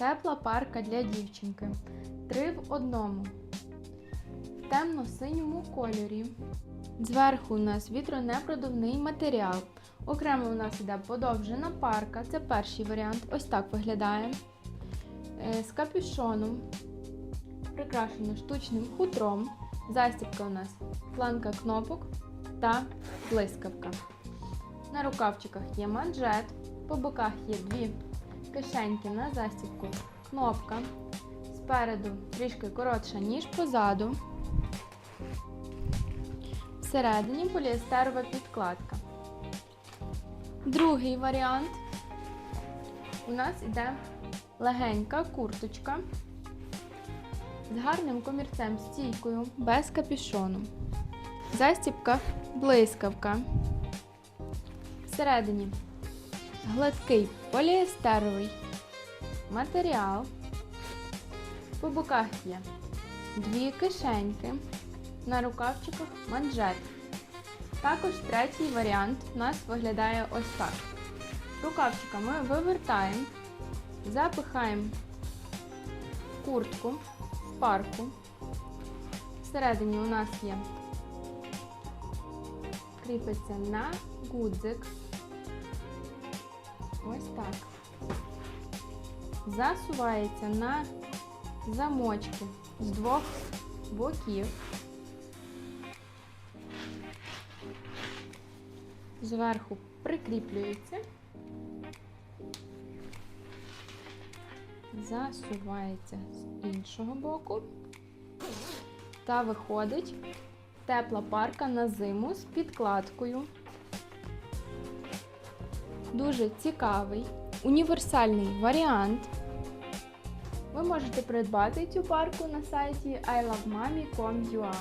Тепла парка для дівчинки. Три в одному. В темно-синьому кольорі. Зверху у нас вітронепродувний матеріал. Окремо у нас іде подовжена парка. Це перший варіант. Ось так виглядає. Е, З капюшоном. Прикрашено штучним хутром. Застібка у нас планка кнопок та блискавка. На рукавчиках є манжет, по боках є дві кишеньки на застібку, кнопка. Спереду трішки коротша, ніж позаду. Всередині поліестерова підкладка. Другий варіант. У нас іде легенька курточка з гарним комірцем, стійкою, без капюшону. Застібка блискавка. Всередині гладкий поліестеровий матеріал. По боках є дві кишеньки, на рукавчиках манжет. Також третій варіант у нас виглядає ось так. Рукавчика ми вивертаємо, запихаємо куртку в парку. Всередині у нас є кріпиться на гудзик. Ось так. Засувається на замочки з двох боків. Зверху прикріплюється. Засувається з іншого боку. Та виходить тепла парка на зиму з підкладкою. Дуже цікавий, універсальний варіант. Ви можете придбати цю парку на сайті ilovemami.com.ua